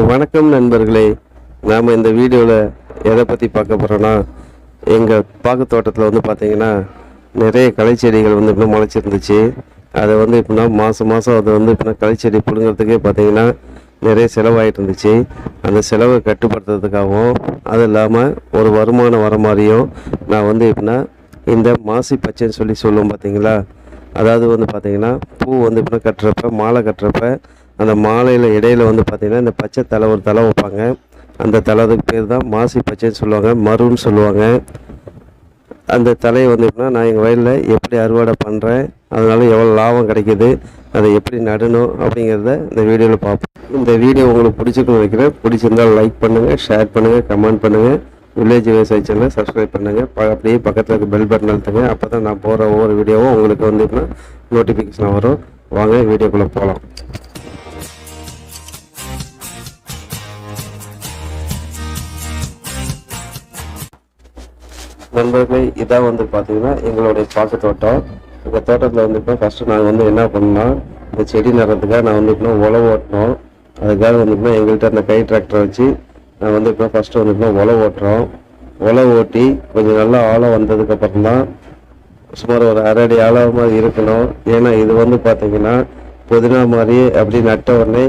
வணக்கம் நண்பர்களே நாம் இந்த வீடியோவில் எதை பற்றி பார்க்க போகிறோன்னா எங்கள் பாக்கு தோட்டத்தில் வந்து பார்த்தீங்கன்னா நிறைய களைச்செடிகள் வந்து இப்போ முளைச்சிருந்துச்சு. அதை வந்து இப்படின்னா மாதம் மாதம் அதை வந்து இப்படின்னா களைச்செடி பிடுங்கிறதுக்கே பார்த்தீங்கன்னா நிறைய செலவாகிட்டு இருந்துச்சு. அந்த செலவை கட்டுப்படுத்துறதுக்காகவும் அது இல்லாமல் ஒரு வருமானம் வர மாதிரியும் நான் வந்து எப்படின்னா இந்த மாசி பச்சைன்னு சொல்லி சொல்லுவோம் பார்த்தீங்களா அதாவது வந்து பார்த்தீங்கன்னா பூ வந்து இப்படின்னா கட்டுறப்ப மாலை கட்டுறப்ப அந்த மாலையில் இடையில வந்து பார்த்தீங்கன்னா இந்த பச்சை தலை ஒரு தலை வைப்பாங்க. அந்த தலைக்கு பேர் தான் மாசி பச்சைன்னு சொல்லுவாங்க மருன்னு சொல்லுவாங்க. அந்த தலையை வந்து எப்படின்னா நான் எங்கள் வயலில் எப்படி அறுவடை பண்ணுறேன் அதனால் எவ்வளோ லாபம் கிடைக்கிது அதை எப்படி நடணும் அப்படிங்கிறத இந்த வீடியோவில் பார்ப்போம். இந்த வீடியோ உங்களுக்கு பிடிச்சிருக்குன்னு நினைக்கிறேன். பிடிச்சிருந்தால் லைக் பண்ணுங்கள் ஷேர் பண்ணுங்கள் கமெண்ட் பண்ணுங்கள் வில்லேஜ் விவசாய சேனல் சப்ஸ்கிரைப் பண்ணுங்கள் ப அப்படியே பக்கத்தில் இருக்க பெல் பட்டன் அழுத்துங்க. அப்போ தான் நான் போகிற ஒவ்வொரு வீடியோவும் உங்களுக்கு வந்து நோட்டிஃபிகேஷன் வரும். வாங்க வீடியோக்குள்ளே போகலாம் நண்பர்களே இதான் வந்து பார்த்தீங்கன்னா எங்களுடைய பாக்கு தோட்டம் இந்த தோட்டத்தில் வந்து இப்போ ஃபஸ்ட்டு நாங்கள் வந்து என்ன பண்ணோம் இந்த செடி நடுறதுக்காக நான் வந்து இப்போ உழவு ஓட்டினோம். அதுக்காக வந்து இப்போ எங்கள்கிட்ட அந்த கை டிராக்டர் வச்சு நான் வந்து இப்போ ஃபஸ்ட்டு வந்து இப்போ உழவு ஓட்டுறோம். உழவு ஓட்டி கொஞ்சம் நல்லா ஆழம் வந்ததுக்கப்புறம் தான் சுமார் ஒரு அரை அடி ஆழமாக இருக்கணும். ஏன்னா இது வந்து பார்த்தீங்கன்னா புதினா மாதிரி அப்படி நட்ட உடனே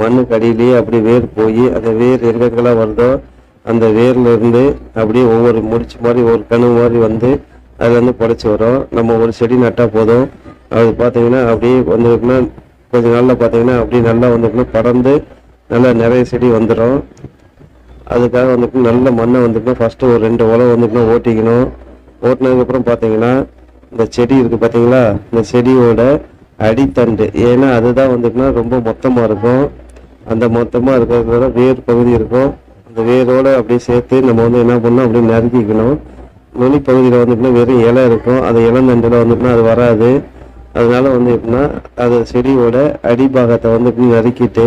மண்ணுக்கு அடியிலேயே அப்படி வேர் போய் அந்த வேர் எங்கெங்கெல்லாம் வருதோ அந்த வேர்லேருந்து அப்படியே ஒவ்வொரு முடிச்சு மாதிரி ஒரு கணு மாதிரி வந்து அதுலேருந்து புடைச்சி வரும். நம்ம ஒரு செடி நட்டால் போதும். அது பார்த்தீங்கன்னா அப்படியே வந்துருக்குன்னா கொஞ்ச நாளில் பார்த்தீங்கன்னா அப்படியே நல்லா வந்துருக்குன்னா பறந்து நல்லா நிறைய செடி வந்துடும் அதுக்காக வந்துட்டு நல்ல மண்ணை வந்துட்டு ஃபஸ்ட்டு ஒரு ரெண்டு உழவு வந்துட்டுனா ஓட்டிக்கணும். ஓட்டினதுக்கப்புறம் பார்த்தீங்கன்னா இந்த செடி இருக்குது பார்த்தீங்களா இந்த செடியோட அடித்தண்டு. ஏன்னா அதுதான் வந்துட்டுனா ரொம்ப மொத்தமாக இருக்கும். அந்த மொத்தமாக இருக்கிறதுனால வேர் பகுதி இருக்கும். அந்த வேரோடு அப்படியே சேர்த்து நம்ம வந்து என்ன பண்ணணும் அப்படியே நறுக்கிக்கணும். நுனி பகுதியில் வந்துட்டுனா வெறும் இலை இருக்கும். அந்த இளந்தண்டில் வந்துட்டுனா அது வராது. அதனால வந்து எப்படின்னா அது செடியோட அடிபாகத்தை வந்து இப்படி நறுக்கிட்டு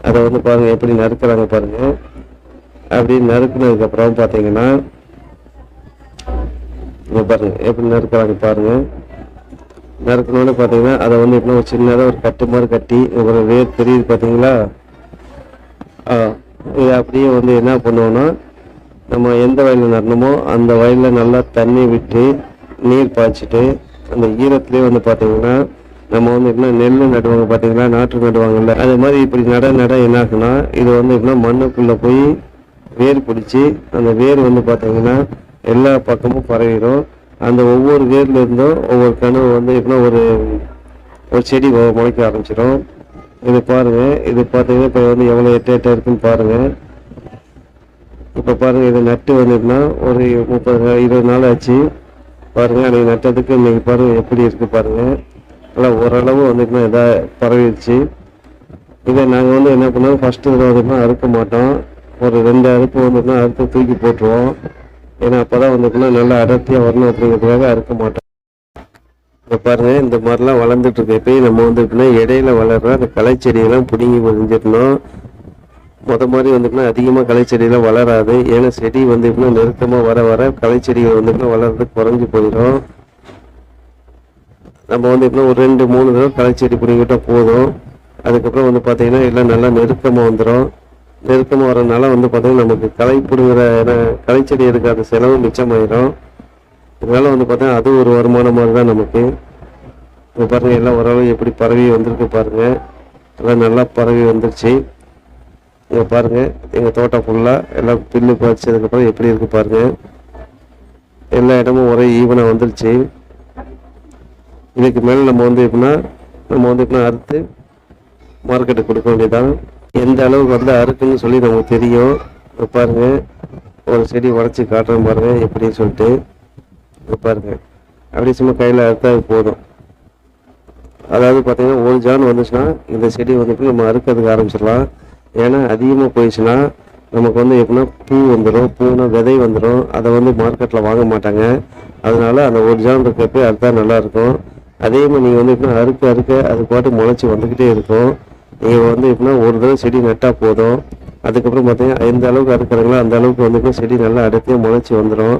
அதை வந்து பாருங்கள் எப்படி நறுக்கிறாங்க பாருங்கள் அப்படி நறுக்குனதுக்கப்புறம் பார்த்தீங்கன்னா இங்க பாருங்க எப்படி நறுக்கிறாங்க பாருங்க. நறுக்கணும்னு பார்த்தீங்கன்னா அதை வந்து எப்படின்னா ஒரு சின்னதாக ஒரு கட்டு மாதிரி கட்டி ஒரு வேர் தெரியுது பார்த்தீங்களா ஆ. இது அப்படியே வந்து என்ன பண்ணுவோன்னா நம்ம எந்த வயலில் நடணுமோ அந்த வயலில் நல்லா தண்ணி விட்டு நீர் பாய்ச்சிட்டு அந்த ஈரத்துலேயே வந்து பார்த்தீங்கன்னா நம்ம வந்து எப்படின்னா நெல் நடுவாங்க பார்த்தீங்களா நாற்று நடுவாங்கல்ல அது மாதிரி இப்படி நட நட என்ன ஆகுனா இது வந்து எப்படின்னா மண்ணுக்குள்ளே போய் வேர் பிடிச்சி அந்த வேர் வந்து பார்த்தீங்கன்னா எல்லா பக்கமும் பரவிடும். அந்த ஒவ்வொரு வேர்லேருந்தும் ஒவ்வொரு கனவு வந்து எப்படின்னா ஒரு ஒரு செடி முளைக்க ஆரம்பிச்சிடும். இது பாருங்க இது பார்த்தீங்கன்னா இப்போ வந்து எவ்வளோ எட்டு எட்டு இருக்குன்னு பாருங்க. இப்போ பாருங்கள் இது நட்டு வந்துட்டுனா ஒரு முப்பது இருபது நாள் ஆச்சு. பாருங்க அன்றைக்கி நட்டதுக்கு இன்றைக்கி பாருங்க எப்படி இருக்குது பாருங்கள் நல்லா ஓரளவு வந்துட்டுனா இதாக பரவிடுச்சு இதை நாங்கள் வந்து என்ன பண்ணுவோம் ஃபஸ்ட்டு இதில் வந்துட்டுனா அறுக்க மாட்டோம். ஒரு ரெண்டு அறுப்பு வந்துட்டுனா அறுத்து தூக்கி போட்டுருவோம். ஏன்னா அப்பதான் வந்துட்டுனா நல்லா அடர்த்தியாக வரணும் அப்படிங்கிறதுக்காக அறுக்க மாட்டோம். இப்போ பாருங்க இந்த மாதிரிலாம் வளர்ந்துட்டு இருக்க. இப்பயும் நம்ம வந்து எப்படின்னா இடையில வளர்ற அந்த களைச்செடியெல்லாம் பிடுங்கி முடிஞ்சிடணும் மொதல் மாதிரி வந்துட்டுனா அதிகமாக களைச்செடியெல்லாம் வளராது. ஏன்னா செடி வந்து எப்படின்னா நெருக்கமாக வர வர களைச்செடிகள் வந்துட்டுனா வளர்றது குறைஞ்சி போயிடும். நம்ம வந்து எப்படின்னா ஒரு ரெண்டு மூணு தடவை களைச்செடி பிடிங்கிட்டால் போதும். அதுக்கப்புறம் வந்து பார்த்தீங்கன்னா எல்லாம் நல்லா நெருக்கமாக வந்துடும் நெருக்கமாக வரனால வந்து பார்த்தீங்கன்னா நமக்கு களை பிடுங்குற ஏன்னா களைச்செடி எடுக்காத செலவு மிச்சமாயிடும் இதனால் வந்து பார்த்தீங்கன்னா அது ஒரு வருமானம் மாதிரி தான் நமக்கு. இப்போ பாருங்கள் எல்லாம் ஓரளவு எப்படி பரவி வந்திருக்கு பாருங்கள் எல்லாம் நல்லா பரவி வந்துருச்சு. இங்கே பாருங்கள் எங்கள் தோட்டம் ஃபுல்லாக எல்லாம் பில்லு பறிச்சதுக்கப்புறம் எப்படி இருக்குது பாருங்கள் எல்லா இடமும் ஒரே ஈவனாக வந்துருச்சு. இதுக்கு மேலே நம்ம வந்து எப்படின்னா நம்ம வந்து எப்படின்னா அறுத்து மார்க்கெட்டுக்கு கொடுக்க வேண்டியதான் எந்த அளவுக்கு வந்து அறுக்குன்னு சொல்லி நமக்கு தெரியும். பாருங்கள் ஒரு செடி உடச்சி காட்டுறேன் பாருங்க எப்படின்னு சொல்லிட்டு. பாருங்க. அப்படியே சும்மா கையில் அறுத்தா போதும். அதாவது பார்த்தீங்கன்னா ஒரு ஜான் வந்துச்சுன்னா இந்த செடி வந்துட்டு நம்ம அறுக்கிறதுக்கு ஆரம்பிச்சிடலாம். ஏன்னா அதிகமாக போயிடுச்சுன்னா நமக்கு வந்து எப்படின்னா பூ வந்துடும் பூனா விதை வந்துடும் அதை வந்து மார்க்கெட்டில் வாங்க மாட்டாங்க. அதனால அந்த ஒரு ஜான் இருக்கிறப்ப அறுத்தா நல்லாயிருக்கும். அதே மாதிரி நீங்கள் வந்து எப்படின்னா அறுக்க அறுக்க அது பாட்டு முளைச்சி வந்துக்கிட்டே இருக்கும். நீங்கள் வந்து எப்படின்னா ஒரு தடவை செடி நட்டால் போதும். அதுக்கப்புறம் பார்த்தீங்கன்னா எந்த அளவுக்கு அறுக்கிறாங்களோ அந்த அளவுக்கு வந்துட்டு செடி நல்லா அடுத்தே முளைச்சி வந்துடும்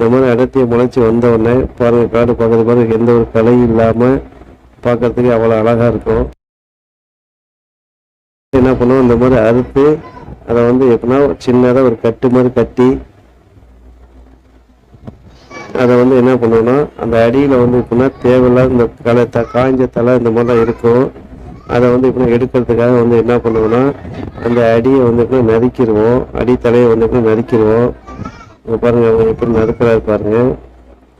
இந்த மாதிரி அடர்த்தியாக முளைச்சி வந்தவுடனே பாருங்கள் பாருங்க காடு பார்க்கறது பாருங்க எந்த ஒரு கலை இல்லாமல் பார்க்கறதுக்கு அவ்வளோ அழகா இருக்கும். என்ன பண்ணுவோம் இந்த மாதிரி அறுத்து அதை வந்து எப்படின்னா சின்னதாக ஒரு கட்டு மாதிரி கட்டி அதை வந்து என்ன பண்ணுவோம்னா அந்த அடியில் வந்து எப்படின்னா தேவையில்லாத இந்த கலை த காய்ஞ்ச தலை இந்த மாதிரிலாம் இருக்கும். அதை வந்து இப்படி எடுக்கிறதுக்காக வந்து என்ன பண்ணுவோம்னா அந்த அடியை வந்து எப்படி நறுக்கிடுவோம். அடி தலையை வந்து எப்படி நறுக்கிடுவோம். பாருங்க அவங்க எப்படி நடக்கிறாரு பாருங்க.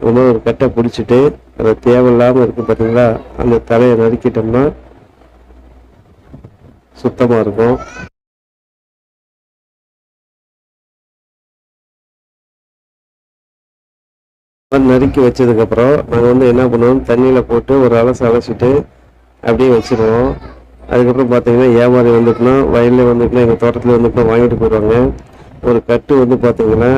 இன்னும் ஒரு கட்டை பிடிச்சிட்டு அந்த தேவையில்லாமல் இருக்கு பார்த்தீங்களா அந்த தலையை நறுக்கிட்டோம்னா சுத்தமாக இருக்கும். அது நறுக்கி வச்சதுக்கப்புறம் நாங்கள் வந்து என்ன பண்ணுவோம்? தண்ணியில் போட்டு ஒரு அலசு அலசிட்டு அப்படியே வச்சிருவோம். அதுக்கப்புறம் பார்த்தீங்கன்னா வியாபாரி வந்துட்டுனா வயலில் வந்துட்டுனா எங்கள் தோட்டத்தில் வந்துட்டுனா வாங்கிட்டு போயிடுவாங்க. ஒரு கட்டு வந்து பார்த்தீங்கன்னா